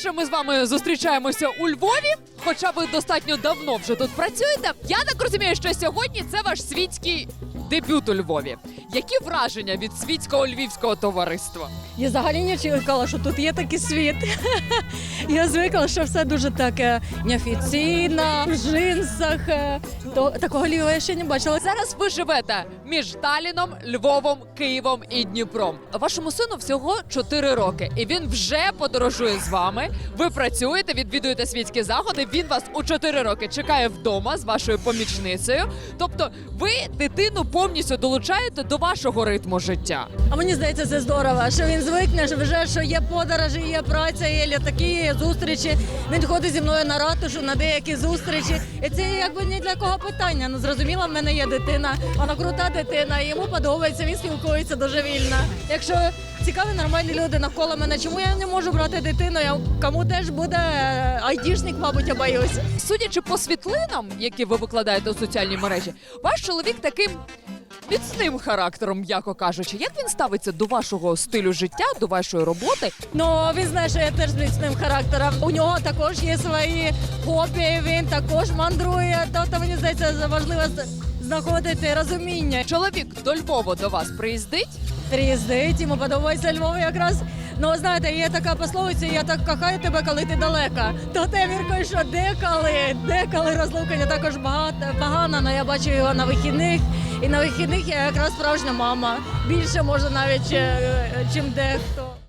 Вперше ми з вами зустрічаємося у Львові, хоча ви достатньо давно вже тут працюєте. Я так розумію, що сьогодні це ваш світський дебют у Львові. Які враження від світського львівського товариства? Я взагалі не чекала, що тут є такий світ. Я звикла, що все дуже таке неофіційно, в джинсах. е, То, такого Львова я ще не бачила. Зараз ви живете між Таліном, Львовом, Києвом і Дніпром. Вашому сину всього 4 роки, і він вже подорожує з вами. Ви працюєте, відвідуєте світські заходи. Він вас у 4 роки чекає вдома з вашою помічницею. Тобто, ви дитину повністю долучаєте до вашого ритму життя. А мені здається, це здорово, що він звикне, що вже що є подорожі, є праця, є літаки, є зустрічі. Він ходить зі мною на ратушу, на деякі зустрічі. І це якби ні для кого питання. Ну зрозуміло, в мене є дитина, вона крута дитина, йому подобається, він спілкується дуже вільно. Якщо цікаві нормальні люди навколо мене, чому я не можу брати дитину? Я кому теж буде е, айдішник, мабуть, я боюсь. Судячи по світлинам, які ви викладаєте у соціальній мережі, ваш чоловік таким. Міцним характером, м'яко кажучи, як він ставиться до вашого стилю життя, до вашої роботи? Ну він знає, що я теж з міцним характером. У нього також є свої хобі. Він також мандрує. Тобто мені здається, важливо знаходити розуміння. Чоловік до Львова до вас приїздить? Приїздить, йому подобається Львов якраз. Ну знаєте, є така пословиця, я так кохаю тебе, коли ти далека. То те міркою, що деколи, деколи розлукання також багато погано, але я бачу його на вихідних. І на вихідних я якраз справжня мама. Більше може навіть, е, чим дехто.